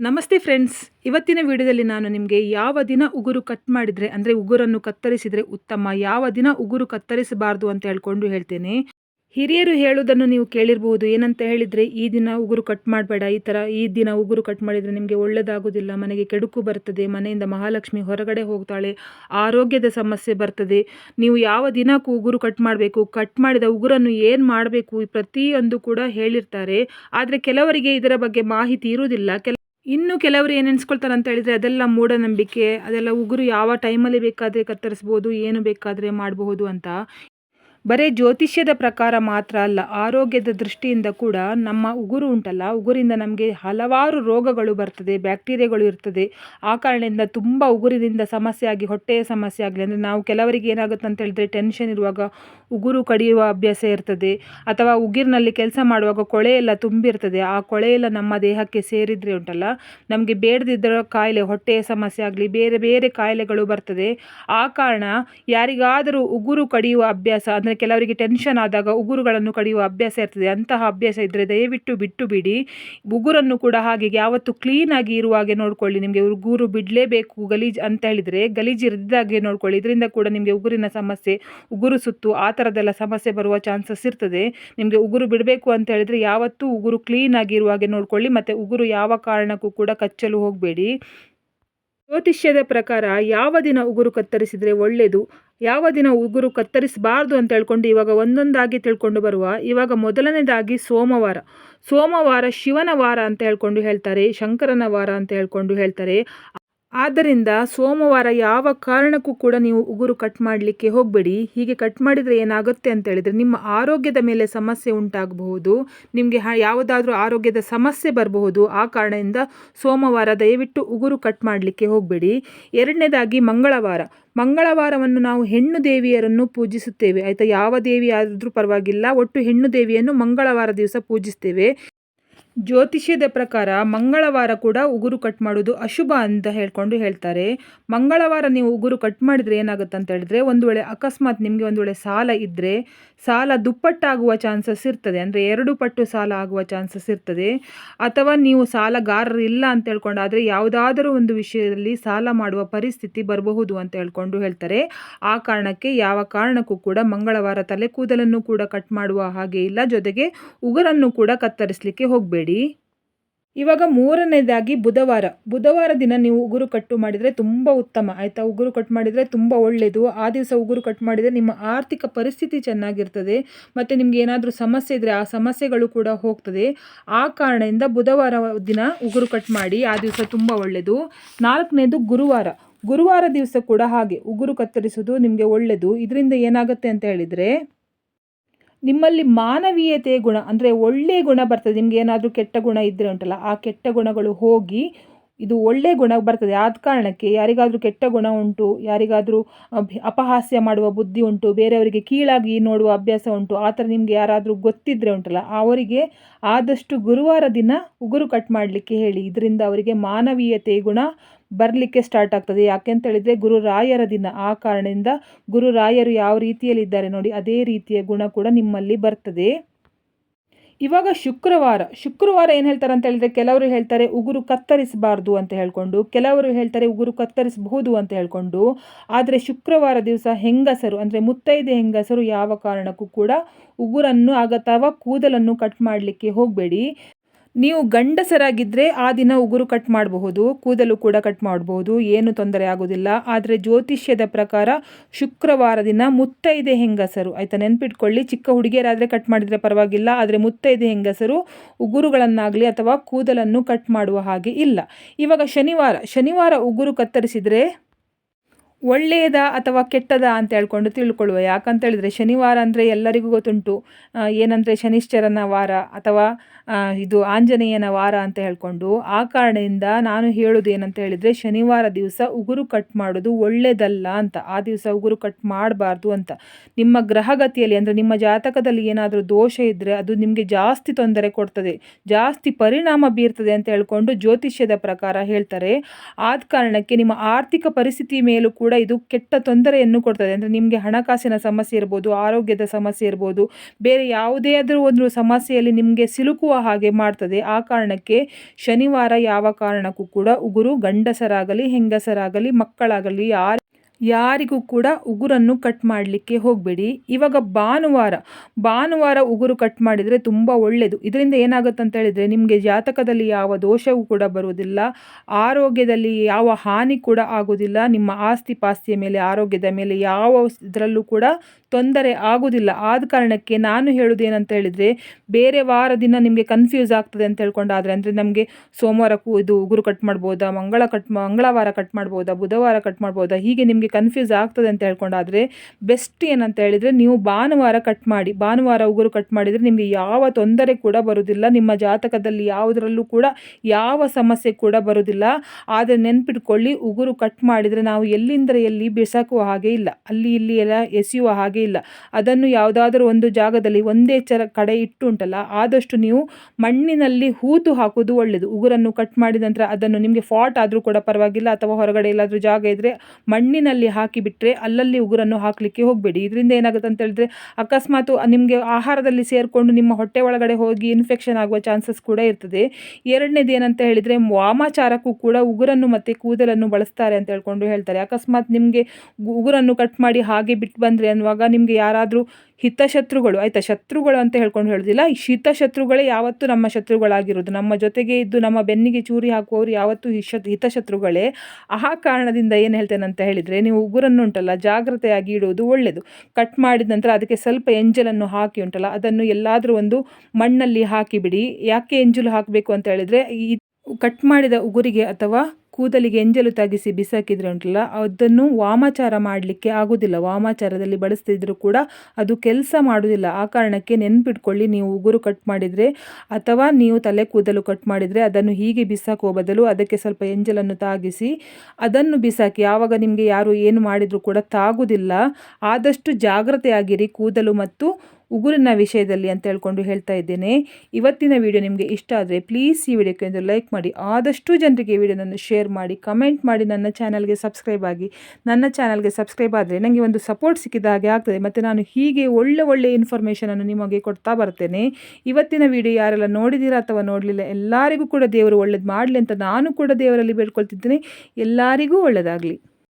ನಮಸ್ತೆ ಫ್ರೆಂಡ್ಸ್. ಇವತ್ತಿನ ವಿಡಿಯೋದಲ್ಲಿ ನಾನು ನಿಮಗೆ ಯಾವ ದಿನ ಉಗುರು ಕಟ್ ಮಾಡಿದರೆ, ಅಂದರೆ ಉಗುರನ್ನು ಕತ್ತರಿಸಿದರೆ ಉತ್ತಮ, ಯಾವ ದಿನ ಉಗುರು ಕತ್ತರಿಸಬಾರ್ದು ಅಂತ ಹೇಳ್ಕೊಂಡು ಹೇಳ್ತೇನೆ. ಹಿರಿಯರು ಹೇಳುವುದನ್ನು ನೀವು ಕೇಳಿರಬಹುದು ಏನಂತ ಹೇಳಿದರೆ, ಈ ದಿನ ಉಗುರು ಕಟ್ ಮಾಡಬೇಡ, ಈ ಥರ ಈ ದಿನ ಉಗುರು ಕಟ್ ಮಾಡಿದರೆ ನಿಮಗೆ ಒಳ್ಳೆಯದಾಗೋದಿಲ್ಲ ಮನೆಗೆ ಕೆಡುಕು ಬರ್ತದೆ, ಮನೆಯಿಂದ ಮಹಾಲಕ್ಷ್ಮಿ ಹೊರಗಡೆ ಹೋಗ್ತಾಳೆ, ಆರೋಗ್ಯದ ಸಮಸ್ಯೆ ಬರ್ತದೆ. ನೀವು ಯಾವ ದಿನಕ್ಕೂ ಉಗುರು ಕಟ್ ಮಾಡಬೇಕು. ಕಟ್ ಮಾಡಿದ ಉಗುರನ್ನು ಏನು ಮಾಡಬೇಕು ಪ್ರತಿಯೊಂದು ಕೂಡ ಹೇಳಿರ್ತಾರೆ. ಆದರೆ ಕೆಲವರಿಗೆ ಇದರ ಬಗ್ಗೆ ಮಾಹಿತಿ ಇರುವುದಿಲ್ಲ. ಕೆಲ ಇನ್ನು ಕೆಲವರು ಏನು ಅನ್ಸ್ಕೊಳ್ತಾರೆ ಅಂತ ಹೇಳಿದರೆ ಅದೆಲ್ಲ ಮೂಢನಂಬಿಕೆ, ಅದೆಲ್ಲ ಉಗುರು ಯಾವ ಟೈಮಲ್ಲಿ ಬೇಕಾದರೆ ಕತ್ತರಿಸ್ಬೋದು, ಏನು ಬೇಕಾದರೆ ಮಾಡಬಹುದು ಅಂತ. ಬರೀ ಜ್ಯೋತಿಷ್ಯದ ಪ್ರಕಾರ ಮಾತ್ರ ಅಲ್ಲ, ಆರೋಗ್ಯದ ದೃಷ್ಟಿಯಿಂದ ಕೂಡ ನಮ್ಮ ಉಗುರು ಉಂಟಲ್ಲ, ಉಗುರಿಂದ ನಮಗೆ ಹಲವಾರು ರೋಗಗಳು ಬರ್ತದೆ, ಬ್ಯಾಕ್ಟೀರಿಯಾಗಳು ಇರ್ತದೆ. ಆ ಕಾರಣದಿಂದ ತುಂಬ ಉಗುರಿನಿಂದ ಸಮಸ್ಯೆ ಆಗಿ, ಹೊಟ್ಟೆಯ ಸಮಸ್ಯೆ ಆಗಲಿ, ಅಂದರೆ ನಾವು ಕೆಲವರಿಗೆ ಏನಾಗುತ್ತೆ ಅಂತ ಹೇಳಿದ್ರೆ ಟೆನ್ಷನ್ ಇರುವಾಗ ಉಗುರು ಕಡಿಯುವ ಅಭ್ಯಾಸ ಇರ್ತದೆ. ಅಥವಾ ಉಗಿರಿನಲ್ಲಿ ಕೆಲಸ ಮಾಡುವಾಗ ಕೊಳೆ ಎಲ್ಲ ತುಂಬಿರ್ತದೆ. ಆ ಕೊಳೆ ಎಲ್ಲ ನಮ್ಮ ದೇಹಕ್ಕೆ ಸೇರಿದರೆ ಉಂಟಲ್ಲ, ನಮಗೆ ಬೇಡದಿದ್ದ ಕಾಯಿಲೆ, ಹೊಟ್ಟೆಯ ಸಮಸ್ಯೆ ಆಗಲಿ, ಬೇರೆ ಬೇರೆ ಕಾಯಿಲೆಗಳು ಬರ್ತದೆ. ಆ ಕಾರಣ ಯಾರಿಗಾದರೂ ಉಗುರು ಕಡಿಯುವ ಅಭ್ಯಾಸ, ಅಂದರೆ ಕೆಲವರಿಗೆ ಟೆನ್ಷನ್ ಆದಾಗ ಉಗುರುಗಳನ್ನು ಕಡಿಯುವ ಅಭ್ಯಾಸ ಇರ್ತದೆ. ಅಂತಹ ಅಭ್ಯಾಸ ಇದ್ದರೆ ದಯವಿಟ್ಟು ಬಿಟ್ಟು ಬಿಡಿ. ಉಗುರನ್ನು ಕೂಡ ಹಾಗೆ ಯಾವತ್ತು ಕ್ಲೀನಾಗಿ ಇರುವ ಹಾಗೆ ನೋಡಿಕೊಳ್ಳಿ. ನಿಮಗೆ ಉಗುರು ಬಿಡಲೇಬೇಕು ಗಲೀಜು ಅಂತ ಹೇಳಿದರೆ ಗಲೀಜು ಇರದಾಗೆ ನೋಡಿಕೊಳ್ಳಿ. ಇದರಿಂದ ಕೂಡ ನಿಮಗೆ ಉಗುರಿನ ಸಮಸ್ಯೆ, ಉಗುರು ಸುತ್ತು ಆ ಥರದ್ದೆಲ್ಲ ಸಮಸ್ಯೆ ಬರುವ ಚಾನ್ಸಸ್ ಇರ್ತದೆ. ನಿಮಗೆ ಉಗುರು ಬಿಡಬೇಕು ಅಂತ ಹೇಳಿದರೆ ಯಾವತ್ತೂ ಉಗುರು ಕ್ಲೀನಾಗಿರುವ ಹಾಗೆ ನೋಡ್ಕೊಳ್ಳಿ. ಮತ್ತು ಉಗುರು ಯಾವ ಕಾರಣಕ್ಕೂ ಕೂಡ ಕಚ್ಚಲು ಹೋಗಬೇಡಿ. ಜ್ಯೋತಿಷ್ಯದ ಪ್ರಕಾರ ಯಾವ ದಿನ ಉಗುರು ಕತ್ತರಿಸಿದರೆ ಒಳ್ಳೆಯದು ಯಾವ ದಿನ ಉಗುರು ಕತ್ತರಿಸಬಾರ್ದು ಅಂತ ಹೇಳ್ಕೊಂಡು ಇವಾಗ ಒಂದೊಂದಾಗಿ ತಿಳ್ಕೊಂಡು ಬರುವ ಇವಾಗ ಮೊದಲನೇದಾಗಿ ಸೋಮವಾರ. ಸೋಮವಾರ ಶಿವನ ವಾರ ಅಂತ ಹೇಳ್ಕೊಂಡು ಹೇಳ್ತಾರೆ, ಶಂಕರನ ವಾರ ಅಂತ ಹೇಳ್ಕೊಂಡು ಹೇಳ್ತಾರೆ. ಆದ್ದರಿಂದ ಸೋಮವಾರ ಯಾವ ಕಾರಣಕ್ಕೂ ಕೂಡ ನೀವು ಉಗುರು ಕಟ್ ಮಾಡಲಿಕ್ಕೆ ಹೋಗಬೇಡಿ. ಹೀಗೆ ಕಟ್ ಮಾಡಿದರೆ ಏನಾಗುತ್ತೆ ಅಂತ ಹೇಳಿದರೆ ನಿಮ್ಮ ಆರೋಗ್ಯದ ಮೇಲೆ ಸಮಸ್ಯೆ ಉಂಟಾಗಬಹುದು. ನಿಮಗೆ ಯಾವುದಾದ್ರೂ ಆರೋಗ್ಯದ ಸಮಸ್ಯೆ ಬರಬಹುದು. ಆ ಕಾರಣದಿಂದ ಸೋಮವಾರ ದಯವಿಟ್ಟು ಉಗುರು ಕಟ್ ಮಾಡಲಿಕ್ಕೆ ಹೋಗಬೇಡಿ. ಎರಡನೇದಾಗಿ ಮಂಗಳವಾರ. ಮಂಗಳವಾರವನ್ನು ನಾವು ಹೆಣ್ಣು ದೇವಿಯರನ್ನು ಪೂಜಿಸುತ್ತೇವೆ. ಆಯಿತಾ, ಯಾವ ದೇವಿ ಆದರೂ ಪರವಾಗಿಲ್ಲ. ಒಟ್ಟು ಹೆಣ್ಣು ದೇವಿಯನ್ನು ಮಂಗಳವಾರ ದಿವಸ ಪೂಜಿಸ್ತೇವೆ. ಜ್ಯೋತಿಷ್ಯದ ಪ್ರಕಾರ ಮಂಗಳವಾರ ಕೂಡ ಉಗುರು ಕಟ್ ಮಾಡೋದು ಅಶುಭ ಅಂತ ಹೇಳ್ಕೊಂಡು ಹೇಳ್ತಾರೆ. ಮಂಗಳವಾರ ನೀವು ಉಗುರು ಕಟ್ ಮಾಡಿದರೆ ಏನಾಗುತ್ತೆ ಅಂತ ಹೇಳಿದ್ರೆ ಒಂದು ವೇಳೆ ಅಕಸ್ಮಾತ್ ನಿಮಗೆ ಒಂದು ವೇಳೆ ಸಾಲ ಇದ್ದರೆ ಸಾಲ ದುಪ್ಪಟ್ಟಾಗುವ ಚಾನ್ಸಸ್ ಇರ್ತದೆ. ಅಂದರೆ ಎರಡು ಪಟ್ಟು ಸಾಲ ಆಗುವ ಚಾನ್ಸಸ್ ಇರ್ತದೆ. ಅಥವಾ ನೀವು ಸಾಲಗಾರರು ಇಲ್ಲ ಅಂತ ಹೇಳ್ಕೊಂಡು ಆದರೆ ಯಾವುದಾದರೂ ಒಂದು ವಿಷಯದಲ್ಲಿ ಸಾಲ ಮಾಡುವ ಪರಿಸ್ಥಿತಿ ಬರಬಹುದು ಅಂತ ಹೇಳ್ಕೊಂಡು ಹೇಳ್ತಾರೆ. ಆ ಕಾರಣಕ್ಕೆ ಯಾವ ಕಾರಣಕ್ಕೂ ಕೂಡ ಮಂಗಳವಾರ ತಲೆ ಕೂದಲನ್ನು ಕೂಡ ಕಟ್ ಮಾಡುವ ಹಾಗೆ ಇಲ್ಲ. ಜೊತೆಗೆ ಉಗುರನ್ನು ಕೂಡ ಕತ್ತರಿಸಲಿಕ್ಕೆ ಹೋಗಬೇಡಿ. ಇವಾಗ ಮೂರನೇದಾಗಿ ಬುಧವಾರ. ಬುಧವಾರ ದಿನ ನೀವು ಉಗುರು ಕಟ್ಟು ಮಾಡಿದರೆ ತುಂಬ ಉತ್ತಮ. ಆಯಿತಾ? ಉಗುರು ಕಟ್ ಮಾಡಿದರೆ ತುಂಬ ಒಳ್ಳೆಯದು ಆ ದಿವಸ ಉಗುರು ಕಟ್ ಮಾಡಿದರೆ ನಿಮ್ಮ ಆರ್ಥಿಕ ಪರಿಸ್ಥಿತಿ ಚೆನ್ನಾಗಿರ್ತದೆ. ಮತ್ತು ನಿಮಗೆ ಏನಾದರೂ ಸಮಸ್ಯೆ ಇದ್ದರೆ ಆ ಸಮಸ್ಯೆಗಳು ಕೂಡ ಹೋಗ್ತದೆ. ಆ ಕಾರಣದಿಂದ ಬುಧವಾರ ದಿನ ಉಗುರು ಕಟ್ ಮಾಡಿ, ಆ ದಿವಸ ತುಂಬ ಒಳ್ಳೆಯದು ನಾಲ್ಕನೇದು ಗುರುವಾರ. ಗುರುವಾರ ದಿವಸ ಕೂಡ ಹಾಗೆ. ಉಗುರು ಕತ್ತರಿಸೋದು ನಿಮಗೆ ಒಳ್ಳೆಯದು ಇದರಿಂದ ಏನಾಗುತ್ತೆ ಅಂತ ಹೇಳಿದರೆ ನಿಮ್ಮಲ್ಲಿ ಮಾನವೀಯತೆ ಗುಣ, ಅಂದರೆ ಒಳ್ಳೆಯ ಗುಣ ಬರ್ತದೆ. ನಿಮ್ಗೆ ಏನಾದರೂ ಕೆಟ್ಟ ಗುಣ ಇದ್ದರೆ ಉಂಟಲ್ಲ, ಆ ಕೆಟ್ಟ ಗುಣಗಳು ಹೋಗಿ ಇದು ಒಳ್ಳೆಯ ಗುಣ ಬರ್ತದೆ. ಆದ ಕಾರಣಕ್ಕೆ ಯಾರಿಗಾದರೂ ಕೆಟ್ಟ ಗುಣ ಉಂಟು, ಯಾರಿಗಾದರೂ ಅಪಹಾಸ್ಯ ಮಾಡುವ ಬುದ್ಧಿ ಉಂಟು, ಬೇರೆಯವರಿಗೆ ಕೀಳಾಗಿ ನೋಡುವ ಅಭ್ಯಾಸ ಉಂಟು, ಆ ಥರ ನಿಮಗೆ ಯಾರಾದರೂ ಗೊತ್ತಿದ್ದರೆ ಉಂಟಲ್ಲ, ಅವರಿಗೆ ಆದಷ್ಟು ಗುರುವಾರ ದಿನ ಉಗುರು ಕಟ್ ಮಾಡಲಿಕ್ಕೆ ಹೇಳಿ. ಇದರಿಂದ ಅವರಿಗೆ ಮಾನವೀಯತೆ ಗುಣ ಬರಲಿಕ್ಕೆ ಸ್ಟಾರ್ಟ್ ಆಗ್ತದೆ. ಯಾಕೆಂತ ಹೇಳಿದರೆ ಗುರುರಾಯರ ದಿನ. ಆ ಕಾರಣದಿಂದ ಗುರುರಾಯರು ಯಾವ ರೀತಿಯಲ್ಲಿದ್ದಾರೆ ನೋಡಿ, ಅದೇ ರೀತಿಯ ಗುಣ ಕೂಡ ನಿಮ್ಮಲ್ಲಿ ಬರ್ತದೆ. ಇವಾಗ ಶುಕ್ರವಾರ. ಶುಕ್ರವಾರ ಏನು ಹೇಳ್ತಾರೆ ಅಂತ ಹೇಳಿದ್ರೆ ಕೆಲವರು ಹೇಳ್ತಾರೆ ಉಗುರು ಕತ್ತರಿಸಬಾರ್ದು ಅಂತ ಹೇಳ್ಕೊಂಡು, ಕೆಲವರು ಹೇಳ್ತಾರೆ ಉಗುರು ಕತ್ತರಿಸಬಹುದು ಅಂತ ಹೇಳ್ಕೊಂಡು. ಆದರೆ ಶುಕ್ರವಾರ ದಿವಸ ಹೆಂಗಸರು, ಅಂದರೆ ಮುತ್ತೈದೆ ಹೆಂಗಸರು ಯಾವ ಕಾರಣಕ್ಕೂ ಕೂಡ ಉಗುರನ್ನು ಅಥವಾ ಕೂದಲನ್ನು ಕಟ್ ಮಾಡಲಿಕ್ಕೆ ಹೋಗಬೇಡಿ. ನೀವು ಗಂಡಸರಾಗಿದ್ದರೆ ಆ ದಿನ ಉಗುರು ಕಟ್ ಮಾಡಬಹುದು, ಕೂದಲು ಕೂಡ ಕಟ್ ಮಾಡಬಹುದು, ಏನು ತೊಂದರೆ ಆಗೋದಿಲ್ಲ. ಆದರೆ ಜ್ಯೋತಿಷ್ಯದ ಪ್ರಕಾರ ಶುಕ್ರವಾರ ದಿನ ಮುತ್ತೈದೆ ಹೆಂಗಸರು, ಆಯಿತಾ ನೆನ್ಪಿಟ್ಕೊಳ್ಳಿ, ಚಿಕ್ಕ ಹುಡುಗಿಯರಾದರೆ ಕಟ್ ಮಾಡಿದರೆ ಪರವಾಗಿಲ್ಲ, ಆದರೆ ಮುತ್ತೈದೆ ಹೆಂಗಸರು ಉಗುರುಗಳನ್ನಾಗಲಿ ಅಥವಾ ಕೂದಲನ್ನು ಕಟ್ ಮಾಡುವ ಹಾಗೆ ಇಲ್ಲ. ಇವಾಗ ಶನಿವಾರ ಶನಿವಾರ ಉಗುರು ಕತ್ತರಿಸಿದರೆ ಒಳ್ಳೆಯದ ಅಥವಾ ಕೆಟ್ಟದ ಅಂತ ಹೇಳ್ಕೊಂಡು ತಿಳ್ಕೊಳ್ಳುವ. ಯಾಕಂತ ಹೇಳಿದ್ರೆ ಶನಿವಾರ ಅಂದರೆ ಎಲ್ಲರಿಗೂ ಗೊತ್ತುಂಟು. ಏನಂದರೆ ಶನಿಶ್ಚರನ ವಾರ ಅಥವಾ ಇದು ಆಂಜನೇಯನ ವಾರ ಅಂತ ಹೇಳ್ಕೊಂಡು. ಆ ಕಾರಣದಿಂದ ನಾನು ಹೇಳೋದು ಏನಂತ ಹೇಳಿದರೆ ಶನಿವಾರ ದಿವಸ ಉಗುರು ಕಟ್ ಮಾಡೋದು ಒಳ್ಳೆಯದಲ್ಲ ಅಂತ. ಆ ದಿವಸ ಉಗುರು ಕಟ್ ಮಾಡಬಾರ್ದು ಅಂತ. ನಿಮ್ಮ ಗ್ರಹಗತಿಯಲ್ಲಿ ಅಂದರೆ ನಿಮ್ಮ ಜಾತಕದಲ್ಲಿ ಏನಾದರೂ ದೋಷ ಇದ್ದರೆ ಅದು ನಿಮಗೆ ಜಾಸ್ತಿ ತೊಂದರೆ ಕೊಡ್ತದೆ. ಜಾಸ್ತಿ ಪರಿಣಾಮ ಬೀರ್ತದೆ ಅಂತ ಹೇಳ್ಕೊಂಡು ಜ್ಯೋತಿಷ್ಯದ ಪ್ರಕಾರ ಹೇಳ್ತಾರೆ. ಆದ ಕಾರಣಕ್ಕೆ ನಿಮ್ಮ ಆರ್ಥಿಕ ಪರಿಸ್ಥಿತಿ ಮೇಲೂ ಕೂಡ ಕೂಡ ಇದು ಕೆಟ್ಟ ತೊಂದರೆಯನ್ನು ಕೊಡ್ತದೆ. ಅಂದರೆ ನಿಮಗೆ ಹಣಕಾಸಿನ ಸಮಸ್ಯೆ ಇರ್ಬೋದು, ಆರೋಗ್ಯದ ಸಮಸ್ಯೆ ಇರ್ಬೋದು, ಬೇರೆ ಯಾವುದೇ ಆದರೂ ಒಂದು ಸಮಸ್ಯೆಯಲ್ಲಿ ನಿಮಗೆ ಸಿಲುಕುವ ಹಾಗೆ ಮಾಡ್ತದೆ. ಆ ಕಾರಣಕ್ಕೆ ಶನಿವಾರ ಯಾವ ಕಾರಣಕ್ಕೂ ಕೂಡ ಉಗುರು ಗಂಡಸರಾಗಲಿ, ಹೆಂಗಸರಾಗಲಿ, ಮಕ್ಕಳಾಗಲಿ, ಯಾರು ಯಾರಿಗೂ ಕೂಡ ಉಗುರನ್ನು ಕಟ್ ಮಾಡಲಿಕ್ಕೆ ಹೋಗಬೇಡಿ. ಇವಾಗ ಭಾನುವಾರ ಭಾನುವಾರ ಉಗುರು ಕಟ್ ಮಾಡಿದರೆ ತುಂಬ ಒಳ್ಳೆಯದು ಇದರಿಂದ ಏನಾಗುತ್ತೆ ಅಂತ ಹೇಳಿದರೆ ನಿಮಗೆ ಜಾತಕದಲ್ಲಿ ಯಾವ ದೋಷವೂ ಕೂಡ ಬರುವುದಿಲ್ಲ. ಆರೋಗ್ಯದಲ್ಲಿ ಯಾವ ಹಾನಿ ಕೂಡ ಆಗೋದಿಲ್ಲ ನಿಮ್ಮ ಆಸ್ತಿ ಪಾಸ್ತಿಯ ಮೇಲೆ, ಆರೋಗ್ಯದ ಮೇಲೆ ಯಾವ ಇದರಲ್ಲೂ ಕೂಡ ತೊಂದರೆ ಆಗೋದಿಲ್ಲ ಆದ ಕಾರಣಕ್ಕೆ ನಾನು ಹೇಳೋದು ಏನಂತ ಹೇಳಿದರೆ, ಬೇರೆ ವಾರ ದಿನ ನಿಮಗೆ ಕನ್ಫ್ಯೂಸ್ ಆಗ್ತದೆ ಅಂತ ಹೇಳ್ಕೊಂಡಾದರೆ, ಅಂದರೆ ನಮಗೆ ಸೋಮವಾರಕ್ಕೂ ಇದು ಉಗುರು ಕಟ್ ಮಾಡ್ಬೋದಾ, ಮಂಗಳ ಕಟ್ ಮಂಗಳವಾರ ಕಟ್ ಮಾಡ್ಬೋದಾ, ಬುಧವಾರ ಕಟ್ ಮಾಡ್ಬೋದಾ, ಹೀಗೆ ನಿಮಗೆ ಕನ್ಫ್ಯೂಸ್ ಆಗ್ತದೆ ಅಂತ ಹೇಳ್ಕೊಂಡಾದರೆ ಬೆಸ್ಟ್ ಏನಂತ ಹೇಳಿದರೆ ನೀವು ಭಾನುವಾರ ಕಟ್ ಮಾಡಿ, ಭಾನುವಾರ ಉಗುರು ಕಟ್ ಮಾಡಿದರೆ ನಿಮಗೆ ಯಾವ ತೊಂದರೆ ಕೂಡ ಬರುವುದಿಲ್ಲ. ನಿಮ್ಮ ಜಾತಕದಲ್ಲಿ ಯಾವುದರಲ್ಲೂ ಕೂಡ ಯಾವ ಸಮಸ್ಯೆ ಕೂಡ ಬರೋದಿಲ್ಲ ಆದರೆ ನೆನ್ಪಿಟ್ಕೊಳ್ಳಿ, ಉಗುರು ಕಟ್ ಮಾಡಿದರೆ ನಾವು ಎಲ್ಲಿಂದ ಎಲ್ಲಿ ಬಿಸಾಕುವ ಹಾಗೆ ಇಲ್ಲ. ಅಲ್ಲಿ, ಇಲ್ಲಿ ಎಲ್ಲ ಎಸೆಯುವ ಹಾಗೆ ಇಲ್ಲ. ಅದನ್ನು ಯಾವುದಾದ್ರೂ ಒಂದು ಜಾಗದಲ್ಲಿ ಒಂದೇ ಚರ ಕಡೆ ಇಟ್ಟು ಉಂಟಲ್ಲ ಆದಷ್ಟು ನೀವು ಮಣ್ಣಿನಲ್ಲಿ ಹೂತು ಹಾಕೋದು ಒಳ್ಳೆಯದು ಉಗುರನ್ನು ಕಟ್ ಮಾಡಿದ ನಂತರ ಅದನ್ನು ನಿಮಗೆ ಫಾಟ್ ಆದರೂ ಕೂಡ ಪರವಾಗಿಲ್ಲ, ಅಥವಾ ಹೊರಗಡೆ ಎಲ್ಲಾದರೂ ಜಾಗ ಇದ್ದರೆ ಮಣ್ಣಿನಲ್ಲಿ ಹಾಕಿ ಬಿಟ್ಟರೆ ಅಲ್ಲಲ್ಲಿ ಉಗುರನ್ನು ಹಾಕಲಿಕ್ಕೆ ಹೋಗಬೇಡಿ. ಇದರಿಂದ ಏನಾಗುತ್ತೆ ಅಂತ ಹೇಳಿದ್ರೆ, ಅಕಸ್ಮಾತ್ ನಿಮಗೆ ಆಹಾರದಲ್ಲಿ ಸೇರಿಕೊಂಡು ನಿಮ್ಮ ಹೊಟ್ಟೆ ಒಳಗಡೆ ಹೋಗಿ ಇನ್ಫೆಕ್ಷನ್ ಆಗುವ ಚಾನ್ಸಸ್ ಕೂಡ ಇರ್ತದೆ. ಎರಡನೇದು ಏನಂತ ಹೇಳಿದರೆ, ವಾಮಾಚಾರಕ್ಕೂ ಕೂಡ ಉಗುರನ್ನು ಮತ್ತು ಕೂದಲನ್ನು ಬಳಸ್ತಾರೆ ಅಂತ ಹೇಳ್ಕೊಂಡು ಹೇಳ್ತಾರೆ. ಅಕಸ್ಮಾತ್ ನಿಮಗೆ ಉಗುರನ್ನು ಕಟ್ ಮಾಡಿ ಹಾಗೆ ಬಿಟ್ಟು ಬಂದರೆ ಅನ್ನುವಾಗ ನಿಮಗೆ ಯಾರಾದರೂ ಹಿತಶತ್ರುಗಳು, ಆಯಿತಾ? ಶತ್ರುಗಳು ಅಂತ ಹೇಳ್ಕೊಂಡು ಹೇಳೋದಿಲ್ಲ. ಹಿತಶತ್ರುಗಳೇ ಯಾವತ್ತೂ ನಮ್ಮ ಶತ್ರುಗಳಾಗಿರೋದು ನಮ್ಮ ಜೊತೆಗೆ ಇದ್ದು ನಮ್ಮ ಬೆನ್ನಿಗೆ ಚೂರಿ ಹಾಕುವವರು ಯಾವತ್ತೂ ಹಿಶ ಹಿತಶತ್ರುಗಳೇ. ಆ ಕಾರಣದಿಂದ ಏನು ಹೇಳ್ತೇನೆ ಅಂತ ಹೇಳಿದರೆ, ನೀವು ಉಗುರನ್ನು ಉಂಟಲ್ಲ ಜಾಗ್ರತೆಯಾಗಿ ಇಡುವುದು ಒಳ್ಳೆಯದು ಕಟ್ ಮಾಡಿದ ನಂತರ ಅದಕ್ಕೆ ಸ್ವಲ್ಪ ಎಂಜಲನ್ನು ಹಾಕಿ ಉಂಟಲ್ಲ, ಅದನ್ನು ಎಲ್ಲಾದರೂ ಒಂದು ಮಣ್ಣಲ್ಲಿ ಹಾಕಿಬಿಡಿ. ಯಾಕೆ ಎಂಜಲು ಹಾಕಬೇಕು ಅಂತ ಹೇಳಿದರೆ, ಈ ಕಟ್ ಮಾಡಿದ ಉಗುರಿಗೆ ಅಥವಾ ಕೂದಲಿಗೆ ಎಂಜಲು ತಗಿಸಿ ಬಿಸಾಕಿದ್ರೆ ಉಂಟಲ್ಲ ಅದನ್ನು ವಾಮಾಚಾರ ಮಾಡಲಿಕ್ಕೆ ಆಗೋದಿಲ್ಲ. ವಾಮಾಚಾರದಲ್ಲಿ ಬಳಸ್ತಿದ್ರು ಕೂಡ ಅದು ಕೆಲಸ ಮಾಡೋದಿಲ್ಲ. ಆ ಕಾರಣಕ್ಕೆ ನೆನ್ಪಿಟ್ಕೊಳ್ಳಿ, ನೀವು ಉಗುರು ಕಟ್ ಮಾಡಿದರೆ ಅಥವಾ ನೀವು ತಲೆ ಕೂದಲು ಕಟ್ ಮಾಡಿದರೆ ಅದನ್ನು ಹೀಗೆ ಬಿಸಾಕುವ ಬದಲು ಅದಕ್ಕೆ ಸ್ವಲ್ಪ ಎಂಜಲನ್ನು ತಾಗಿಸಿ, ಅದನ್ನು ಬಿಸಾಕಿ ಯಾವಾಗ ನಿಮಗೆ ಯಾರು ಏನು ಮಾಡಿದರೂ ಕೂಡ ತಾಗುವುದಿಲ್ಲ ಆದಷ್ಟು ಜಾಗ್ರತೆಯಾಗಿರಿ. ಕೂದಲು ಮತ್ತು ಉಗುರಿನ ವಿಷಯದಲ್ಲಿ ಅಂತ ಹೇಳ್ಕೊಂಡು ಹೇಳ್ತಾ ಇದ್ದೇನೆ. ಇವತ್ತಿನ ವಿಡಿಯೋ ನಿಮಗೆ ಇಷ್ಟ ಆದರೆ ಪ್ಲೀಸ್ ಈ ವಿಡಿಯೋಕ್ಕೆ ಒಂದು ಲೈಕ್ ಮಾಡಿ. ಆದಷ್ಟು ಜನರಿಗೆ ಈ ವಿಡಿಯೋನನ್ನು ಶೇರ್ ಮಾಡಿ ಕಮೆಂಟ್ ಮಾಡಿ, ನನ್ನ ಚಾನಲ್ಗೆ ಸಬ್ಸ್ಕ್ರೈಬ್ ಆಗಿ. ನನ್ನ ಚಾನಲ್ಗೆ ಸಬ್ಸ್ಕ್ರೈಬ್ ಆದರೆ ನನಗೆ ಒಂದು ಸಪೋರ್ಟ್ ಸಿಕ್ಕಿದ ಹಾಗೆ ಆಗ್ತದೆ. ಮತ್ತು ನಾನು ಹೀಗೆ ಒಳ್ಳೆ ಒಳ್ಳೆ ಇನ್ಫಾರ್ಮೇಷನನ್ನು ನಿಮಗೆ ಕೊಡ್ತಾ ಬರ್ತೇನೆ. ಇವತ್ತಿನ ವಿಡಿಯೋ ಯಾರೆಲ್ಲ ನೋಡಿದ್ದೀರಾ ಅಥವಾ ನೋಡಲಿಲ್ಲ, ಎಲ್ಲರಿಗೂ ಕೂಡ ದೇವರು ಒಳ್ಳೇದು ಮಾಡಲಿ ಅಂತ ನಾನು ಕೂಡ ದೇವರಲ್ಲಿ ಬೇಡ್ಕೊಳ್ತಿದ್ದೇನೆ. ಎಲ್ಲರಿಗೂ ಒಳ್ಳೆಯದಾಗಲಿ